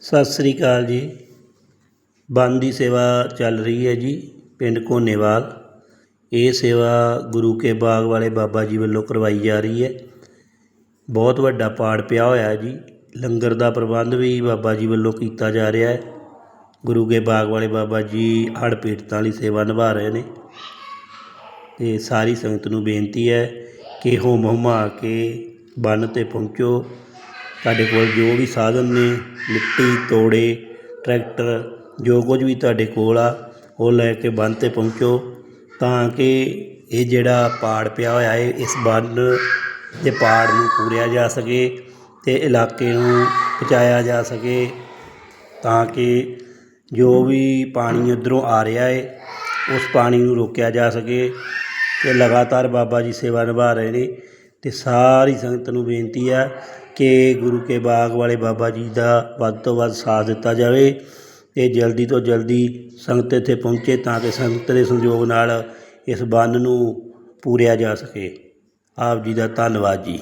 ਸਤਿ ਸ੍ਰੀ ਅਕਾਲ ਜੀ। ਬੰਨ ਦੀ ਸੇਵਾ ਚੱਲ ਰਹੀ ਹੈ ਜੀ, ਪਿੰਡ ਘੋਨੇਵਾਲ। ਇਹ ਸੇਵਾ ਗੁਰੂ ਕੇ ਬਾਗ ਵਾਲੇ ਬਾਬਾ ਜੀ ਵੱਲੋਂ ਕਰਵਾਈ ਜਾ ਰਹੀ ਹੈ। ਬਹੁਤ ਵੱਡਾ ਪਾੜ ਪਿਆ ਹੋਇਆ ਜੀ। ਲੰਗਰ ਦਾ ਪ੍ਰਬੰਧ ਵੀ ਬਾਬਾ ਜੀ ਵੱਲੋਂ ਕੀਤਾ ਜਾ ਰਿਹਾ ਹੈ। ਗੁਰੂ ਕੇ ਬਾਗ ਵਾਲੇ ਬਾਬਾ ਜੀ ਹੜ੍ਹ ਪੀੜਤਾਂ ਲਈ ਸੇਵਾ ਨਿਭਾ ਰਹੇ ਨੇ। ਤੇ ਸਾਰੀ ਸੰਗਤ ਨੂੰ ਬੇਨਤੀ ਹੈ ਕਿ ਹੋਮ ਹੁਮਾ ਕੇ ਬੰਨ 'ਤੇ ਪਹੁੰਚੋ। ਤੁਹਾਡੇ ਕੋਲ ਜੋ ਵੀ ਸਾਧਨ ਨੇ, ਮਿੱਟੀ, ਤੋੜੇ, ਟਰੈਕਟਰ, ਜੋ ਕੁਝ ਵੀ ਤੁਹਾਡੇ ਕੋਲ ਆ, ਉਹ ਲੈ ਕੇ ਬੰਨ 'ਤੇ ਪਹੁੰਚੋ ਤਾਂ ਕਿ ਇਹ ਜਿਹੜਾ ਪਾੜ ਪਿਆ ਹੋਇਆ ਹੈ ਇਸ ਬੰਨ ਦੇ ਪਾੜ ਨੂੰ ਪੂਰਿਆ ਜਾ ਸਕੇ ਤੇ ਇਲਾਕੇ ਨੂੰ ਪਹੁੰਚਾਇਆ ਜਾ ਸਕੇ ਤਾਂ ਕਿ ਜੋ ਵੀ ਪਾਣੀ ਉੱਧਰੋਂ ਆ ਰਿਹਾ ਹੈ ਉਸ ਪਾਣੀ ਨੂੰ ਰੋਕਿਆ ਜਾ ਸਕੇ ਤੇ ਲਗਾਤਾਰ ਬਾਬਾ ਜੀ ਸੇਵਾ ਨਿਭਾ ਰਹੇ ਨੇ। ਅਤੇ ਸਾਰੀ ਸੰਗਤ ਨੂੰ ਬੇਨਤੀ ਹੈ ਕਿ ਗੁਰੂ ਕੇ ਬਾਗ ਵਾਲੇ ਬਾਬਾ ਜੀ ਦਾ ਵੱਧ ਤੋਂ ਵੱਧ ਸਾਥ ਦਿੱਤਾ ਜਾਵੇ ਤੇ ਜਲਦੀ ਤੋਂ ਜਲਦੀ ਸੰਗਤ ਇੱਥੇ ਪਹੁੰਚੇ ਤਾਂ ਕਿ ਸੰਗਤ ਦੇ ਸੰਯੋਗ ਨਾਲ ਇਸ ਬੰਨ ਨੂੰ ਪੂਰਿਆ ਜਾ ਸਕੇ। ਆਪ ਜੀ ਦਾ ਧੰਨਵਾਦ ਜੀ।